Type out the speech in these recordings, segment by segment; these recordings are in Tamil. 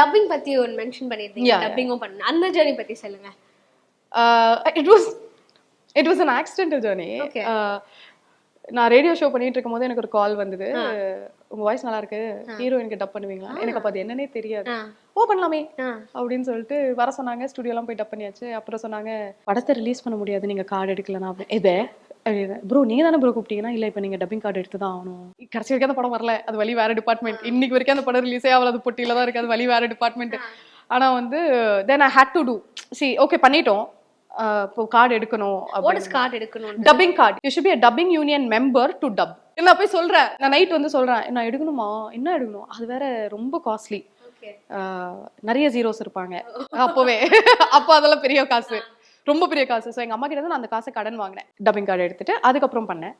டப்பிங் பத்தி ஒன்று மென்ஷன் பண்ணிருந்தீங்க. டப்பிங்கும் பண்ண அந்த ஜேர்னி பத்தி சொல்லுங்க it was it was an accidental journey. நான் ரேடியோ ஷோ பண்ணிட்டு இருக்கும்போது எனக்கு ஒரு கால் வந்தது. உங்க வாய்ஸ் நல்லா இருக்கு ஹீரோயினுக்கு டப் பண்ணுவீங்களா? எனக்கு அப்ப அது என்னன்னே தெரியாது. ஓ பண்ணலாமே. அப்படின்னு சொல்லிட்டு வர சொன்னாங்க. ஸ்டுடியோலாம் போய் டப் பண்ணியாச்சு. அப்புறம் சொன்னாங்க படத்தை ரிலீஸ் பண்ண முடியாது. நீங்க கார்டு எடுக்கலனா அப்படி. எது ப்ரோ நீங்க தானே ப்ரோ கூப்பிட்டீங்கன்னா இல்ல இப்போ நீங்க டப்பிங் கார்டு எடுத்து தான் ஆகணும். கடைசி வரைக்கும் அந்த படம் வரல. அது வழி வேற டிபார்ட்மெண்ட் இன்னைக்கு வரைக்கும் அந்த படம் ரிலீஸே ஆகல அது பொட்டியில தான் இருக்கு. அது வழி வேற டிபார்ட்மெண்ட் ஆனா வந்து then I had to do see okay பண்ணிட்டோம். இப்போ கார்டு எடுக்கணும் வாட் இஸ் கார்டு எடுக்கணும் dubbing card you should be dubbing union member to dub நான் போய் சொல்றேன் நான் நைட் வந்து சொல்றேன். நான் எடுக்கணுமா? என்ன எடுக்கணும்? அது வேற ரொம்ப காஸ்ட்லி நிறைய ஜீரோஸ் இருப்பாங்க. அப்போவே. அப்போ அதெல்லாம் பெரிய காசு. ரொம்ப பெரிய காசு. ஸோ எங்கள் அம்மா கிட்ட நான் அந்த காசை கடன் வாங்கினேன். டப்பிங் கார்டு எடுத்துட்டு அதுக்கப்புறம் பண்ணேன்.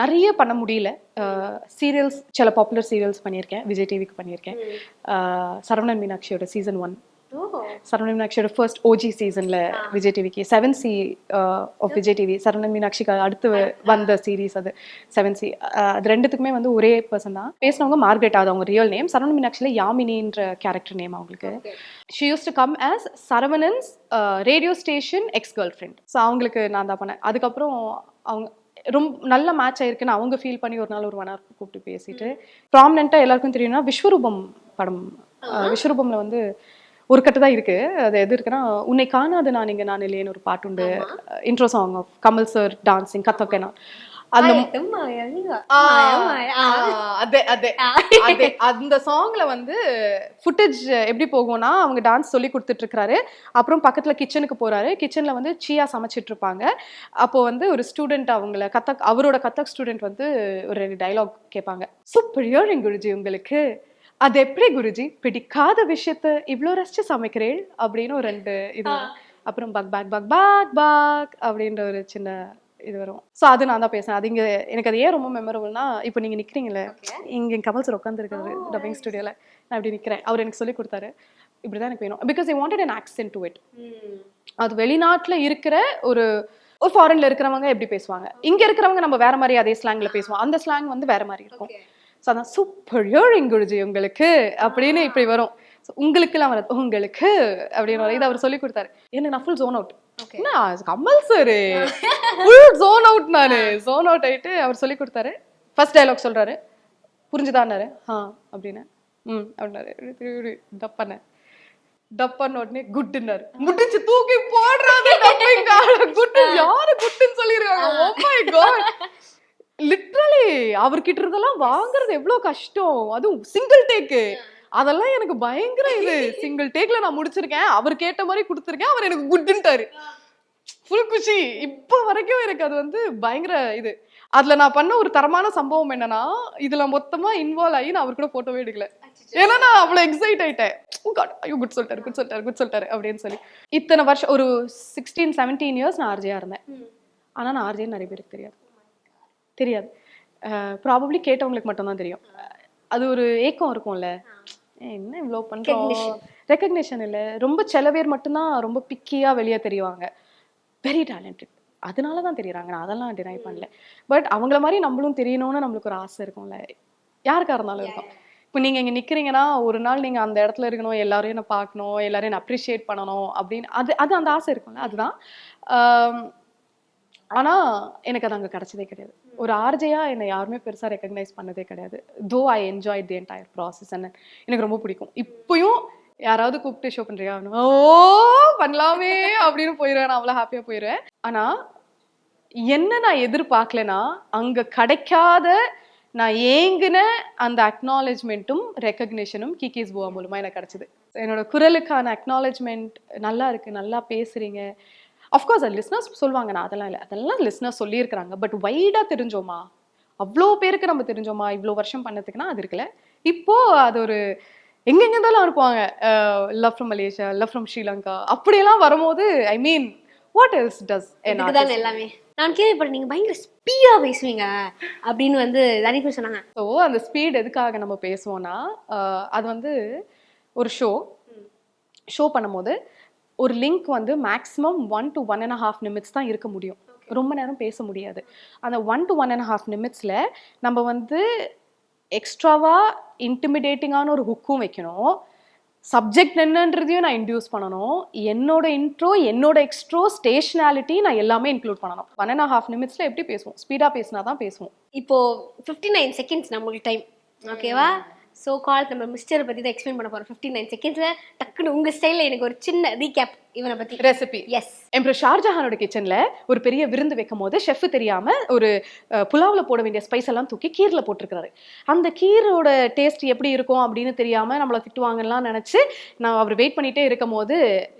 நிறைய பண்ண முடியல. சீரியல்ஸ் சில பாப்புலர் சீரியல்ஸ் பண்ணியிருக்கேன். விஜய் டிவிக்கு பண்ணியிருக்கேன். சரவணன் மீனாட்சியோட சீசன் ஒன் ஓ. சரவணன் மீனாட்சியோட ஃபர்ஸ்ட் ஓஜி சீசன்ல விஜய் டிவிக்கு seven C of Vijay TV Saravanan மீனாட்சிக்கு அடுத்து வந்த சீரிஸ் அது. செவன் சி அது ரெண்டுத்துக்குமே வந்து ஒரே பர்சன் தான். பேசினவங்க மார்கரெட் அது அவங்க ரியல் நேம் சரவணன் மீனாட்சியில யாமினின்ற கேரக்டர் நேம் அவங்களுக்கு. She use to come as Saravanan's radio station ex girl friend so அவங்களுக்கு நான் தான் பண்ணேன். அதுக்கப்புறம் அவங்க ரொம்ப நல்ல மேட்ச் ஆயிருக்குன்னு அவங்க ஃபீல் பண்ணி ஒரு நாள் ஒரு ஒன் ஹவர் கூப்பிட்டு பேசிட்டு ப்ராமினெண்ட்டாக எல்லாருக்கும் தெரியும்னா விஸ்வரூபம் படம் விஸ்வரூபம்ல வந்து ஒரு கட்டு தான் இருக்கு. அது எது இருக்குன்னா உன்னை காணாது நான் இங்க நான் இல்லையேன்னு ஒரு பாட்டு உண்டு. Intro song of Kamal sir dancing கத்தக்கேனா அந்த ஆ, ஆ, அதே அதே. அதே அந்த சாங்ல வந்து ஃபுட்டேஜ் எப்படி போகும்னா அவங்க டான்ஸ் சொல்லி கொடுத்துட்டு இருக்காரு அப்புறம் பக்கத்துல கிச்சனுக்கு போறாரு. கிச்சன்ல வந்து சீயா சமைச்சிட்டு இருப்பாங்க அப்போ வந்து ஒரு ஸ்டூடெண்ட் அவங்கள கத்தக் அவரோட கத்தக் ஸ்டூடெண்ட் வந்து ஒரு ரெண்டு டைலாக் கேட்பாங்க. சூப்பர் குருஜி உங்களுக்கு. அது எப்படி குருஜி? பிடிக்காத விஷயத்த இவ்ளோ ரசிச்சு சமைக்கிறேன் அப்படின்னு ஒரு ரெண்டு இது. அப்புறம் பக் பேக் பக் பேக் பேக் அப்படின்ற ஒரு சின்ன இது வரும். ஸோ அது நான் தான் பேசுறேன். அது இங்க எனக்கு அது ஏன் ரொம்ப மெமரபுள்னா இப்போ நீங்க நிக்கிறீங்களே இங்க கமல் சார் உட்காந்துருக்காரு டப்பிங் ஸ்டுடியோல நான் இப்படி நிக்கிறேன். அவர் எனக்கு சொல்லி கொடுத்தாரு. இப்படிதான் எனக்கு வேணும். Because I wanted an accent to it அது வெளிநாட்டுல இருக்கிற ஒரு ஒரு ஃபாரின்ல இருக்கிறவங்க எப்படி பேசுவாங்க? இங்க இருக்கிறவங்க நம்ம வேற மாதிரி அதே ஸ்லாங்ல பேசுவோம். அந்த ஸ்லாங் வந்து வேற மாதிரி இருக்கும். ஸோ அதான் சூப்பர் குருஜி உங்களுக்கு அப்படின்னு இப்படி வரும். உங்களுக்குலாம் வரது. உங்களுக்கு அப்படின்னு வரும். இதை அவர் சொல்லி கொடுத்தாரு. எனக்கு நான் ஃபுல் ஜோன் அவுட் என்ன? Kamal sir full zone out நானு. ஜோன் அவுட் ஆயிட்டு அவர் சொல்லி கொடுத்தாரு. ஃபர்ஸ்ட் டயலாக் சொல்றாரு. புரிஞ்சுதான்னாரு. ஆ அப்படின்னு. ம் அப்படின்னாரு. டப் பண்ணேன் டப் பண்ண உடனே குட்டுன்னாரு. முடிச்சு தூக்கி டப்பிங். குட்டு யாரு குட்டுன்னு சொல்லிருக்காங்க ஓ மை காட் லிட்ரலி அவர்கிட்ட இருந்தெல்லாம் வாங்குறது எவ்வளவு கஷ்டம். அதுவும் சிங்கிள் டேக்கு அதெல்லாம் எனக்கு பயங்கர இது. சிங்கிள் டேக்ல நான் முடிச்சிருக்கேன். அவர் கேட்ட மாதிரி கொடுத்துருக்கேன். அவர் எனக்கு குட்டுன்ட்டாரு ஃபுல் குஷி. இப்போ வரைக்கும் எனக்கு அது வந்து பயங்கர இது. அதுல நான் பண்ண ஒரு தரமான சம்பவம் என்னன்னா இதுல மொத்தமா இன்வால்வ் ஆகி நான் அவர் கூட போட்டோவே எடுக்கல. ஏன்னா நான் அவ்வளவு எக்ஸைட் ஆயிட்டேன். காட் ஐயோ குட் சொல்லிட்டாரு குட் சொல்லிட்டாரு குட் சொல்லிட்டாரு அப்படின்னு சொல்லி. இத்தனை வருஷம் ஒரு சிக்ஸ்டீன் செவன்டீன் இயர்ஸ் நான் ஆர்ஜியா இருந்தேன். ஆனா நான் ஆர்ஜே நிறைய பேருக்கு தெரியாது. தெரியாது. ப்ராபப்ளி கேட்டவங்களுக்கு மட்டும்தான் தெரியும். அது ஒரு ஏக்கம் இருக்கும்ல. என்ன இவ்வளோ பண்றோம்? ரெக்கக்னிஷன் இல்ல. ரொம்ப சில பேர் மட்டும்தான் ரொம்ப பிக்கியா வெளியே தெரிவாங்க. வெரி டேலண்டட் அதனால தான் தெரியுறாங்க. நான் அதெல்லாம் டினை பண்ணல. பட் அவங்கள மாதிரி நம்மளும் தெரியணும்னு நம்மளுக்கு ஒரு ஆசை இருக்கும்ல. யாருக்கா இருந்தாலும் இருக்கும். இப்போ நீங்க இங்க நிக்கிறீங்கன்னா ஒரு நாள் நீங்க அந்த இடத்துல இருக்கணும் எல்லாரையும் என்ன பார்க்கணும் எல்லாரையும் என்ன அப்ரிஷியேட் பண்ணணும் அப்படின்னு அது அது அந்த ஆசை இருக்கும்ல. அதுதான். ஆனால் எனக்கு அது அங்கே கிடைச்சதே கிடையாது. ஒரு ஆர்ஜையாக என்னை யாருமே பெருசாக ரெக்கக்னைஸ் பண்ணதே கிடையாது. Though I enjoy the entire process என்ன எனக்கு ரொம்ப பிடிக்கும். இப்போயும் யாராவது கூப்பிட்டு ஷோ பண்ணுறியா ஓ பண்ணலாமே அப்படின்னு போயிடுவேன். நான் அவ்வளோ ஹாப்பியாக போயிடுவேன். ஆனால் என்ன நான் எதிர்பார்க்கலனா அங்கே கிடைக்காத நான் ஏங்கின அந்த அக்னாலேஜ்மெண்ட்டும் ரெக்கக்னேஷனும் கிகிஸ் போவா மூலமாக எனக்கு கிடச்சிது. என்னோட குரலுக்கான அக்னாலேஜ்மெண்ட் நல்லா இருக்குது நல்லா பேசுகிறீங்க அஃப்கோர்ஸ் அது லிஸ்னர்ஸ் சொல்லுவாங்க நான் அதெல்லாம் இல்லை. அதெல்லாம் லிஸ்னர்ஸ் சொல்லியிருக்கிறாங்க. பட் வைடாக தெரிஞ்சோமா? அவ்வளோ பேருக்கு நம்ம தெரிஞ்சோமா? இவ்வளோ வருஷம் பண்ணதுக்குன்னா அது இருக்குல்ல இப்போ அது ஒரு எங்கெங்க இருந்தாலும் அனுப்புவாங்க love from Malaysia love from Sri Lanka அப்படியெல்லாம் வரும்போது ஐ மீன் வாட் எல்ஸ் டஸ் இதுதான் எல்லாமே. நான் கேள்விப்பட்டேன் நீங்க பயங்கர ஸ்பீடா பேசுவீங்க அப்படின்னு வந்து பேர் சொன்னாங்க. ஸோ அந்த ஸ்பீட் எதுக்காக நம்ம பேசுவோம்னா அது வந்து ஒரு ஷோ ஷோ பண்ணும்போது ஒரு லிங்க் வந்து maximum one to one and half minutes தான் இருக்க முடியும். ரொம்ப நேரம் பேச முடியாது. அந்த one to one and half நிமிட்ஸில் நம்ம வந்து எக்ஸ்ட்ராவாக இன்டிமிடேட்டிங்கான ஒரு ஹுக்கும் வைக்கணும். சப்ஜெக்ட் என்னன்றதையும் நான் இன்டியூஸ் பண்ணணும். என்னோட இன்ட்ரோ என்னோட எக்ஸ்ட்ரோ ஸ்டேஷனாலிட்டி நான் எல்லாமே இன்க்ளூட் பண்ணணும். ஒன் அண்ட் ஹாஃப் நிமிட்ஸ்ல எப்படி பேசுவோம்? ஸ்பீடா பேசினா தான் பேசுவோம். இப்போ ஃபிஃப்டி நைன் செகண்ட்ஸ் நம்மளுக்கு டைம் ஓகேவா ஸோ கால் நம்ம மிஸ்டரை பற்றி தான் எக்ஸ்பிளைன் பண்ண போகிறோம் ஃபிஃப்டி நைன் செகண்ட்ஸில் டக்குன்னு உங்கள் ஸ்டைலில் எனக்கு ஒரு சின்ன ரீகேப் இவனை பற்றி ரெசிபி எஸ் எம்ப்ரஸ் ஷார்ஜஹானோட கிச்சன்ல ஒரு பெரிய விருந்து வைக்கும் போது ஷெஃப் தெரியாம ஒரு புலாவ்ல போட வேண்டிய ஸ்பைஸ் எல்லாம் தூக்கி கீர்ல போட்டிருக்காரு அந்த கீரோட டேஸ்ட் எப்படி இருக்கும் அப்படின்னு தெரியாம நம்மள திட்டுவாங்கலாம் நினைச்சு நான் அவர் வெயிட் பண்ணிட்டே இருக்கும் போது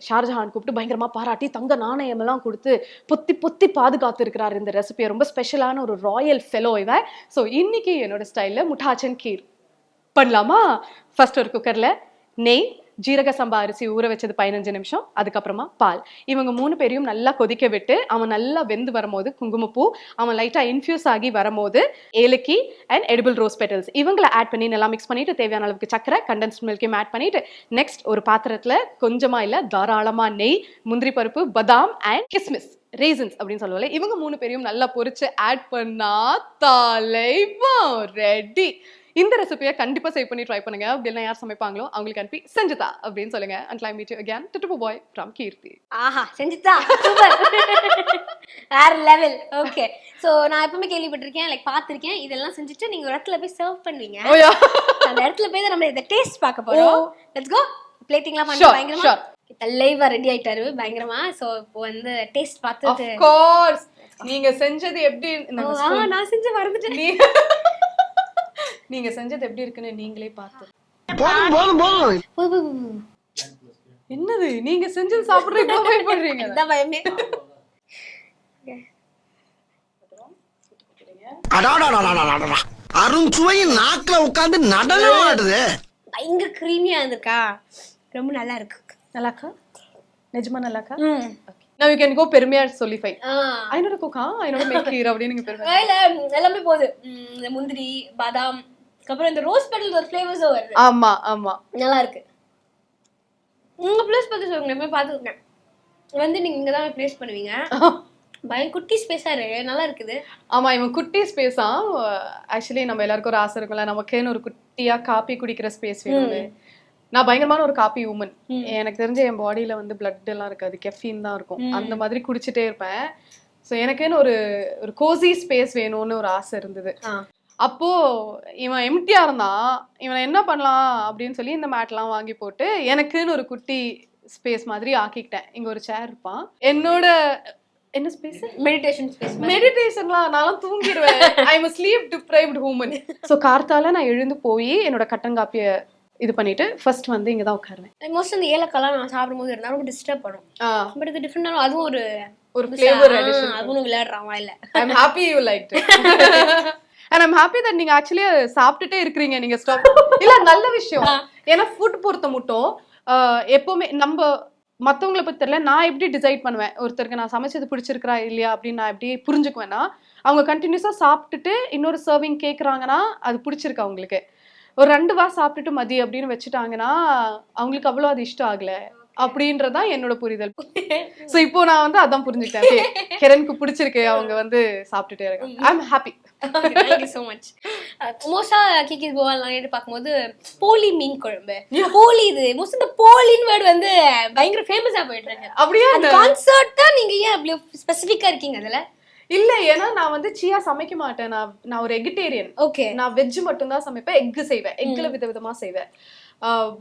ஷார்ஜஹான் கூப்பிட்டு பயங்கரமா பாராட்டி தங்க நாணயம் எல்லாம் கொடுத்து பொத்தி பொத்தி பாதுகாத்து இருக்கிறாரு இந்த ரெசிபியை ரொம்ப ஸ்பெஷலான ஒரு ராயல் ஃபெலோ இவன். ஸோ இன்னைக்கு என்னோட ஸ்டைல்ல முட்டாச்சன் கீர். பண்ணலாமா? ஃபர்ஸ்ட் ஒரு குக்கரில் நெய் ஜீரக சம்பா அரிசி ஊற வச்சது பதினஞ்சு நிமிஷம் அதுக்கப்புறமா பால். இவங்க மூணு பேரையும் நல்லா கொதிக்க விட்டு அவன் நல்லா வெந்து வரும்போது குங்குமப்பூ அவன் லைட்டாக இன்ஃபியூஸ் ஆகி வரும்போது ஏலக்கி அண்ட் எடிபிள் ரோஸ் பெட்டல்ஸ் இவங்களை ஆட் பண்ணி நல்லா மிக்ஸ் பண்ணிட்டு தேவையான அளவுக்கு சக்கரை கண்டென்ஸ்ட் மில்கையும் ஆட் பண்ணிட்டு நெக்ஸ்ட் ஒரு பாத்திரத்தில் கொஞ்சமாக இல்லை தாராளமாக நெய் முந்திரி பருப்பு பதாம் அண்ட் கிஸ்மிஸ் ரீசன்ஸ் அப்படின்னு சொல்லுவாங்க இவங்க மூணு பேரையும் நல்லா பொறிச்சு ஆட் பண்ணா தலைவா ரெடி இந்த ரெசிபியை கண்டிப்பா சேவ் பண்ணி ட்ரை பண்ணுங்க. அப்படின்னா யார் சமைப்பாங்களோ அவங்களுக்கு அனுப்பி செஞ்சுதா அப்படின்னு சொல்லுங்க. அண்ட் ஐ மீட் அகேன் டுட்டு பாய் ஃப்ரம் கீர்த்தி ஆஹா செஞ்சுதா? வேற லெவல் ஓகே ஸோ நான் எப்பவுமே கேள்விப்பட்டிருக்கேன் லைக் பார்த்துருக்கேன். இதெல்லாம் செஞ்சுட்டு நீங்கள் ஒரு இடத்துல போய் சர்வ் பண்ணுவீங்க. ஓயா அந்த இடத்துல போய் நம்ம இதை டேஸ்ட் பார்க்க போறோம். லெட்ஸ் கோ பிளேட்டிங்லாம் பண்ணி Sure, பயங்கரமா. தலைவா ரெடி ஆயிட்டாரு பயங்கரமா. சோ இப்போ வந்து டேஸ்ட் பார்த்துட்டு கோர்ஸ் நீங்க செஞ்சது எப்படி spoon- நான் செஞ்சு மறந்துட்டேன். நீங்க செஞ்சது எப்படி இருக்குன்னு நீங்களே பார்த்து. என்னது? நீங்க செஞ்சது சாப்பிடுறீங்க போய் பண்றீங்க இதான் பயமே. அருண்சுவையின் நாக்குல உட்கார்ந்து நடனம் ஆடுது பயங்கர கிரீமியா இருந்திருக்கா. ரொம்ப நல்லா இருக்கு. நல்லாக்கா? நிஜமா நல்லாக்கா? now you can go பெருமையா சொல்லிஃபை. ஐநூறு குக்கா? ஐநூறு மேக்கீர் அப்படின்னு நீங்க பெருமை. இல்ல எல்லாமே போகுது. முந்திரி பாதாம் அப்புறம் இந்த ரோஸ் பெட்டல் ஒரு ஃபிளேவர்ஸும் வருது. ஆமா ஆமா. நல்லா இருக்கு உங்க பிளேஸ் பத்தி சொல்லுங்க போய் பார்த்துருக்கேன் வந்து நீங்க இங்க தான் பிளேஸ் பண்ணுவீங்க. பயம் குட்டி ஸ்பேஸா இருக்கு நல்லா இருக்குது ஆமா இவன் குட்டி ஸ்பேஸா ஆக்சுவலி நம்ம எல்லாருக்கும் ஒரு ஆசை இருக்கும்ல நமக்கேன்னு ஒரு குட்டியா காப்பி குடிக்கிற ஸ்பேஸ் வேணும்னு. நான் பயங்கரமான ஒரு காப்பி உமன் எனக்கு தெரிஞ்ச என் பாடியில வந்து பிளட் எல்லாம் இருக்காது கெஃபின் தான் இருக்கும். அந்த மாதிரி குடிச்சிட்டே இருப்பேன். ஸோ எனக்குன்னு ஒரு ஒரு கோசி ஸ்பேஸ் வேணும்னு ஒரு ஆசை இருந்தது. அப்போ இவன் எம்டியா இருந்தான். இவன் என்ன பண்ணலாம் அப்படின்னு சொல்லி இந்த மேட்லாம் வாங்கி போட்டு எனக்குன்னு ஒரு குட்டி ஸ்பேஸ் மாதிரி ஆக்கிக்கிட்டேன். இங்க ஒரு சேர் இருப்பான். என்னோட என்ன ஸ்பேஸ் மெடிடேஷன் ஸ்பேஸ் மெடிடேஷன்லாம் நான்லாம் தூங்கிடுவேன். I am sleep deprived human so கார்த்தால நான் எழுந்து போய் என்னோட கட்டன் காப்பியை இது பண்ணிட்டு ஃபர்ஸ்ட் வந்து இங்க தான் உட்காருவேன். மோஸ்ட் அந்த ஏலக்காய்லாம் நான் சாப்பிடும்போது இருந்தா ரொம்ப டிஸ்டர்ப் பண்ணும். பட் இது டிஃப்ரெண்டான அதுவும் ஒரு ஒரு ஃப்ளேவர் அதுவும் விளையாடுறான் வாயில. I happy you like and I'm happy that நீங்க ஆக்சுவலி சாப்பிட்டுட்டே இருக்கிறீங்க நீங்க ஸ்டாப் இல்ல நல்ல விஷயம். ஏன்னா ஃபுட் பொறுத்த மட்டும் எப்பவுமே நம்ம மத்தவங்கள பத்தி தெரியல நான் எப்படி டிசைட் பண்ணுவேன்? ஒருத்தருக்கு நான் சமைச்சது பிடிச்சிருக்கா இல்லையா அப்படின்னு நான் எப்படி புரிஞ்சுக்குவேன்னா அவங்க கண்டினியூஸா சாப்பிட்டுட்டு இன்னொரு சர்விங் கேக்குறாங்கன்னா அது பிடிச்சிருக்கு அவங்களுக்கு. ஒரு ரெண்டு வா சாப்பிட்டுட்டு மதி அப்படின்னு வச்சுட்டாங்கன்னா அவங்களுக்கு அவ்வளோ அது இஷ்டம் ஆகல. அப்படின்றதான் என்னோட புரிதல். சோ இப்போ நான் வந்து அதான் புரிஞ்சுக்கிட்டேன். கிரணுக்கு பிடிச்சிருக்கு அவங்க வந்து சாப்பிட்டுட்டே இருக்காங்க. I am happy thank you so much மோஸ்டா கிக்கிஸ் எடுத்து பார்க்கும்போது போலி மீன் குழம்பு. போலி இது. மோஸ்ட் இந்த போலின் வேர்டு வந்து பயங்கர ஃபேமஸா போயிட்டு இருக்கு. அப்படியே கான்சர்ட்டா நீங்க ஏன் அப்படி ஸ்பெசிஃபிக்கா இருக்கீங்க அதுல? இல்ல ஏன்னா நான் வந்து சியா சமைக்க மாட்டேன். நான் நான் ஒரு எகிட்டேரியன் ஓகே நான் வெஜ் மட்டும்தான் சமைப்பேன். எக் செய்வேன். எக்ல விதவிதமா செய்வேன்.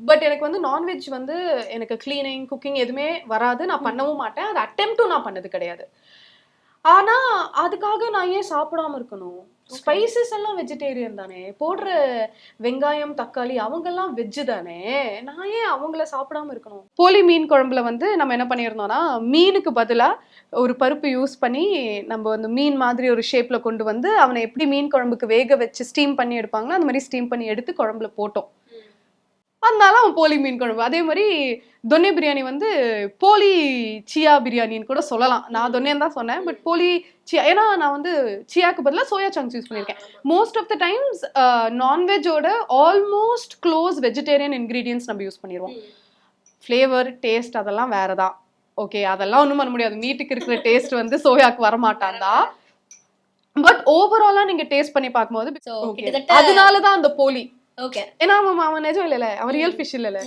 பட் எனக்கு வந்து நான்வெஜ் வந்து எனக்கு க்ளீனிங் குக்கிங் எதுவுமே வராது. நான் பண்ணவும் மாட்டேன். அது அட்டெம்ப்டும் நான் பண்ணது கிடையாது. ஆனா அதுக்காக நான் ஏன் சாப்பிடாம இருக்கணும்? ஸ்பைசஸ் எல்லாம் வெஜிடேரியன் தானே? போடுற வெங்காயம் தக்காளி அவங்கெல்லாம் வெஜ்ஜு தானே? நான் ஏன் அவங்கள சாப்பிடாம இருக்கணும்? போலி மீன் குழம்புல வந்து நம்ம என்ன பண்ணியிருந்தோம்னா மீனுக்கு பதிலாக ஒரு பருப்பு யூஸ் பண்ணி நம்ம வந்து மீன் மாதிரி ஒரு ஷேப்பில் கொண்டு வந்து அவனை எப்படி மீன் குழம்புக்கு வேக வச்சு ஸ்டீம் பண்ணி எடுப்பாங்களோ அந்த மாதிரி ஸ்டீம் பண்ணி எடுத்து குழம்புல போட்டோம். அதனால அவன் போலி மீன் குழம்பு. அதே மாதிரி தொன்னே பிரியாணி வந்து போலி சியா பிரியாணின்னு கூட சொல்லலாம். நான் தொன்னேன்னு தான் சொன்னேன். பட் போலி சியா ஏன்னா நான் வந்து சியாக்கு பதிலாக சோயா சங்க்ஸ் யூஸ் பண்ணியிருக்கேன். மோஸ்ட் ஆஃப் த டைம்ஸ் நான்வெஜ்ஜோட ஆல்மோஸ்ட் க்ளோஸ் வெஜிடேரியன் இன்க்ரீடியன்ஸ் நம்ம யூஸ் பண்ணிடுவோம் ஃப்ளேவர் டேஸ்ட் அதெல்லாம் வேற தான் ஓகே அதெல்லாம் ஒன்றும் பண்ண முடியாது. மீட்டுக்கு இருக்கிற டேஸ்ட் வந்து சோயாக்கு வரமாட்டான்டா பட் ஓவராலா நீங்க டேஸ்ட் பண்ணி பார்க்கும்போது அதனால தான் அந்த போலி. ஓகே ஏன்னா அவன் அவன் நிஜம் இல்லைல்ல. அவன் ரியல் ஃபிஷ் இல்லைல்ல.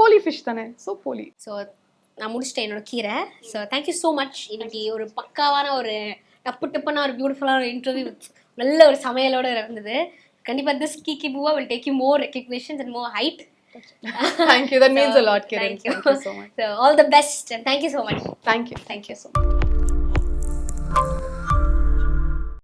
போலி ஃபிஷ் தானே. ஸோ போலி. ஸோ நான் முடிச்சிட்டேன் என்னோட கீரை. ஸோ தேங்க்யூ ஸோ மச் இன்னைக்கு ஒரு பக்காவான ஒரு டப்பு டப்புன ஒரு பியூட்டிஃபுல்லான ஒரு இன்டர்வியூ நல்ல ஒரு சமையலோட இருந்தது கண்டிப்பாக திஸ் கீக்கி பூவா will take you more recognitions and more height thank you that means a lot Kiran. Thank you so much the best and thank you so much. Thank you you so much.